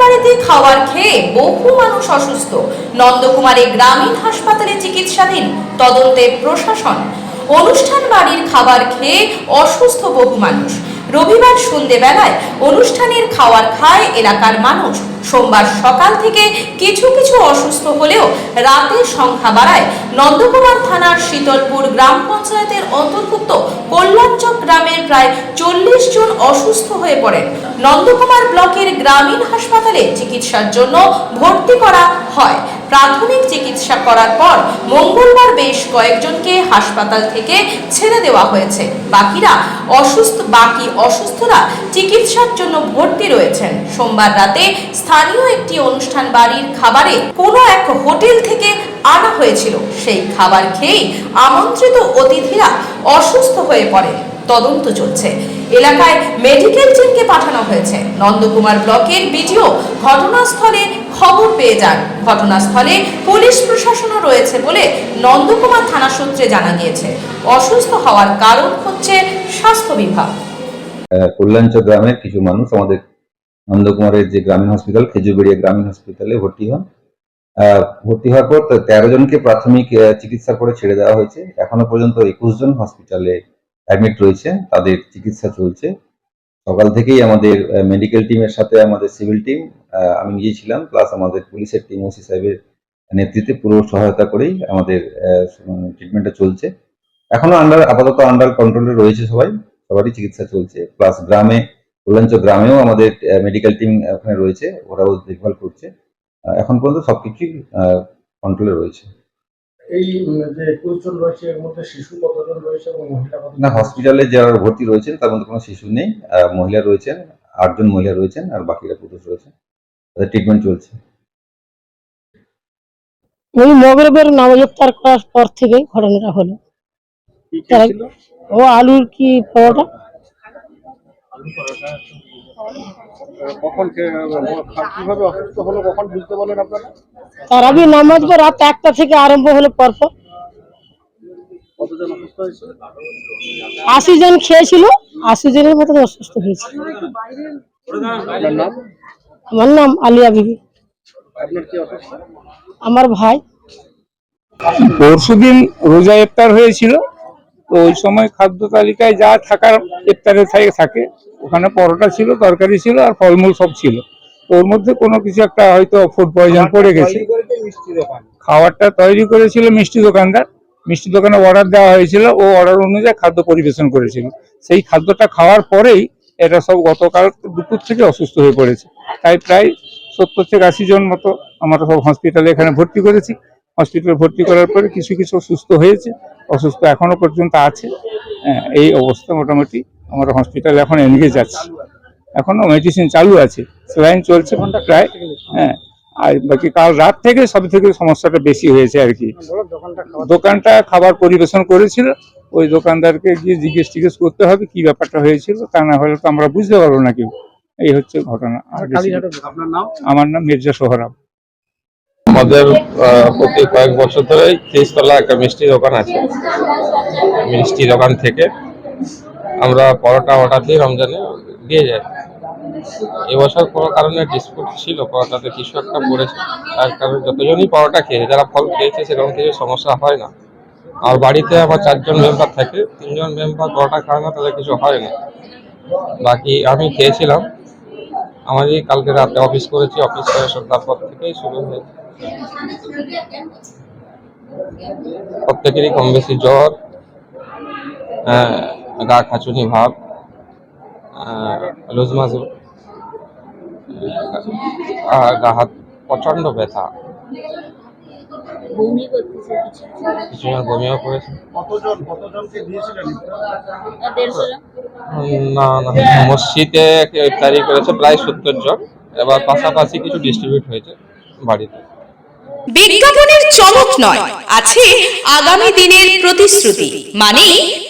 বাড়িতে খাওয়ার খেয়ে বহু মানুষ অসুস্থ। নন্দকুমারে গ্রামীণ হাসপাতালে চিকিৎসাধীন তদন্তে প্রশাসন। অনুষ্ঠান বাড়ির খাবার খেয়ে অসুস্থ বহু মানুষ। রবিবার সন্ধেবেলায় অনুষ্ঠানের খাওয়ার খায় এলাকার মানুষ। সোমবার সকাল থেকে কিছু কিছু অসুস্থ হলেও রাতে সংখ্যা বাড়ায় নন্দকুমার থানার শীতলপুর গ্রাম পঞ্চায়েতের অন্তর্ভুক্ত কল্যাণচক গ্রামের প্রায় চল্লিশ জন অসুস্থ হয়ে পড়েন। নন্দকুমার ব্লকের গ্রামীণ হাসপাতালে চিকিৎসার জন্য ভর্তি করা হয়। প্রাথমিক চিকিৎসা করার পর মঙ্গলবার বেশ কয়েকজনকে হাসপাতাল থেকে ছেড়ে দেওয়া হয়েছে। বাকিরা অসুস্থ, বাকি অসুস্থরা চিকিৎসার জন্য ভর্তি রয়েছেন। সোমবার রাতে স্থানীয় একটি অনুষ্ঠান বাড়ির খাবারে কোনো এক হোটেল থেকে আনা হয়েছিল। সেই খাবার খেয়েই আমন্ত্রিত অতিথিরা অসুস্থ হয়ে পড়ে। তদন্ত চলছে। এলাকায় মেডিকেল টিমকে পাঠানো হয়েছে। নন্দকুমার ব্লকের বিডিও ঘটনাস্থলে খবর পেয়ে যান। ঘটনাস্থলে পুলিশ প্রশাসনও রয়েছে বলে নন্দকুমার থানা সূত্রে জানা গিয়েছে। অসুস্থ হওয়ার কারণ হচ্ছে স্বাস্থ্য বিভাগ। আহ, কল্যাণচক গ্রামের কিছু মানুষ আমাদের নন্দকুমারের যে গ্রামীণ হসপিটাল, খেজুরবেড়িয়া গ্রামীণ হসপিটালে ভর্তি হন। ভর্তি হওয়ার পর তেরো জনকে প্রাথমিক চিকিৎসার পরে ছেড়ে দেওয়া হয়েছে। এখনও পর্যন্ত একুশ জন হসপিটালে অ্যাডমিট রয়েছে। তাদের চিকিৎসা চলছে। সকাল থেকেই আমাদের মেডিকেল টিমের সাথে আমাদের সিভিল টিম আমি নিজেই ছিলাম প্লাস আমাদের পুলিশের টিম ওসি সাহেবের নেতৃত্বে পুরো সহায়তা করেই আমাদের ট্রিটমেন্টটা চলছে। এখনও আন্ডার আপাতত আন্ডার কন্ট্রোলে রয়েছে সবাই। সবারই চিকিৎসা চলছে। প্লাস গ্রামে কল্যাণচ গ্রামেও আমাদের মেডিকেল টিম ওখানে রয়েছে ওরাও দেখভাল করছে। এখন পর্যন্ত সবকিছুই কন্ট্রোলে রয়েছে। এই যে একুশ জন রয়েছে এর মধ্যে শিশু কতজন রয়েছে এবং মহিলা না হসপিটালে যারা ভর্তি রয়েছেন তার মধ্যে কোনো শিশু নেই। মহিলা রয়েছেন আটজন মহিলা রয়েছেন আর বাকিরা পুরুষ রয়েছেন তাদের ট্রিটমেন্ট চলছে। ওই মগরবের করার পর থেকে ঘটনাটা হলো? ও আলুর কি পরোটা? কখন কীভাবে অসুস্থ হলো কখন বুঝতে পারলেন আপনারা? তার নামাজ রাত একটা থেকে আরম্ভ হলো পরপর। কতজন অসুস্থ হয়েছে? আশি জন খেয়েছিল আশি জনের মতো অসুস্থ হয়েছে। আপনার আমার নাম আলিয়া বিবি। আপনার কি অসুস্থ? আমার ভাই। পরশুদিন রোজা ইফতার হয়েছিল তো ওই সময় খাদ্য তালিকায় যা থাকার ইফতারে থাকে থাকে ওখানে পরোটা ছিল তরকারি ছিল আর ফলমূল সব ছিল। ওর মধ্যে কোনো কিছু একটা হয়তো ফুড পয়জন পড়ে গেছে। খাবারটা তৈরি করেছিল মিষ্টি দোকানদার। মিষ্টি দোকানে অর্ডার দেওয়া হয়েছিল ও অর্ডার অনুযায়ী খাদ্য পরিবেশন করেছিল। সেই খাদ্যটা খাওয়ার পরেই এটা সব গতকাল দুপুর থেকে অসুস্থ হয়ে পড়েছে। তাই প্রায় সত্তর থেকে আশি জন মতো আমরা সব হসপিটালে এখানে ভর্তি করেছি। হসপিটালে ভর্তি করার পরে কিছু কিছু সুস্থ হয়েছে অসুস্থ এখনও পর্যন্ত আছে। হ্যাঁ, এই অবস্থা মোটামুটি আমরা হসপিটাল এখন এনগেজ আছি। এখনও মেডিসিন চালু আছে। স্যালাইন চলছে প্রায় হ্যাঁ। আর বাকি কাল রাত থেকে সব থেকে সমস্যাটা বেশি হয়েছে আর কি। দোকানটা খাবার পরিবেশন করেছিল। ওই দোকানদারকে গিয়ে জিজ্ঞেস টিজ্ঞেস করতে হবে কি ব্যাপারটা হয়েছিল। তা না হলে তো আমরা বুঝতে পারব না কেউ। এই হচ্ছে ঘটনা। আর আমার নাম মির্জা সোহরাব। আমাদের প্রতি কয়েক বছর ধরে তেইশতলা একটা মিষ্টি দোকান আছে। মিষ্টি দোকান থেকে আমরা পরোটা অর্ডার দিই রমজানে দিয়ে যাই। এবছর কোনো কারণে ডিসপুট ছিল পরোটাতে কিছু একটা পড়েছে। তার কারণে যতজনই পরোটা খেয়েছে যারা ফল খেয়েছে সেরকম কিছু সমস্যা হয় না। আর বাড়িতে আমার চারজন মেম্বার থাকে তিনজন মেম্বার পরোটা খায় না তাদের কিছু হয় না। বাকি আমি খেয়েছিলাম। আমারই কালকে রাতে অফিস করেছি অফিস করে সন্ধ্যার পর থেকেই শুরু হয়েছে। প্রত্যেকেরই কম বেশি জ্বর আহ, গা খাচুনি ভাব লুজ মাজু আর গা হাত প্রচণ্ড ব্যথা। বমিও করেছে। না না মসজিদে ইফতারি করেছে প্রায় সত্তর জন এবার পাশাপাশি কিছু ডিস্ট্রিবিউট হয়েছে বাড়িতে। বিজ্ঞাপনের চমক নয় আছে আগামী দিনের প্রতিশ্রুতি মানে